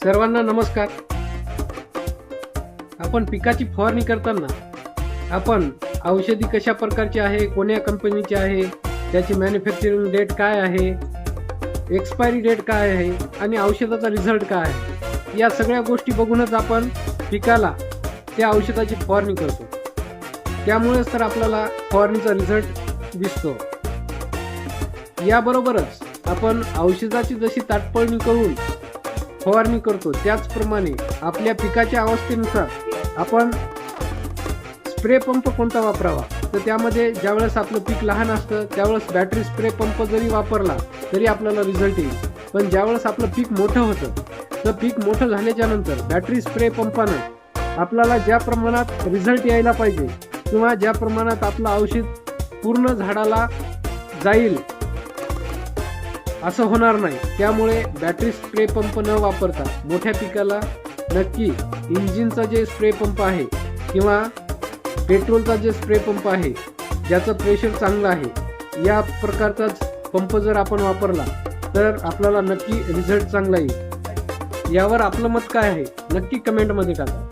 सर्वांना नमस्कार. आपण पिकाची फवारणी करताना आपण औषधी कशा प्रकारची आहे कोण्या कंपनीची आहे त्याची मॅन्युफॅक्चरिंग डेट काय आहे एक्सपायरी डेट काय आहे आणि औषधाचा रिझल्ट काय आहे या सगळ्या गोष्टी बघूनच आपण पिकाला त्या औषधाची फवारणी करतो. त्यामुळेच तर आपल्याला फवारणीचा रिझल्ट दिसतो. याबरोबरच आपण औषधाची जशी ताटपळणी करून फवारणी करतो. त्याचप्रमाणे आपल्या पिकाच्या अवस्थेनुसार आपण स्प्रे पंप कोणता वापरावा? तर त्यामध्ये ज्यावेळेस आपलं पीक लहान असतं त्यावेळेस बॅटरी स्प्रे पंप जरी वापरला तरी आपल्याला रिझल्ट येईल. पण ज्यावेळेस आपलं पीक मोठं होतं तर पीक मोठं झाल्याच्यानंतर बॅटरी स्प्रे पंपानं आपल्याला ज्या प्रमाणात रिझल्ट यायला पाहिजे किंवा ज्या प्रमाणात आपलं औषध पूर्ण झाडाला जाईल असं होणार नाही. त्यामुळे बॅटरी स्प्रे पंप न वापरता मोठ्या पिकाला नक्की इंजिनचा जे स्प्रे पंप आहे किंवा पेट्रोलचा जे स्प्रे पंप आहे ज्याचं प्रेशर चांगलं आहे या प्रकारचाच पंप जर आपण वापरला तर आपल्याला नक्की रिझल्ट चांगला येईल. यावर आपलं मत काय आहे? नक्की कमेंटमध्ये टाका.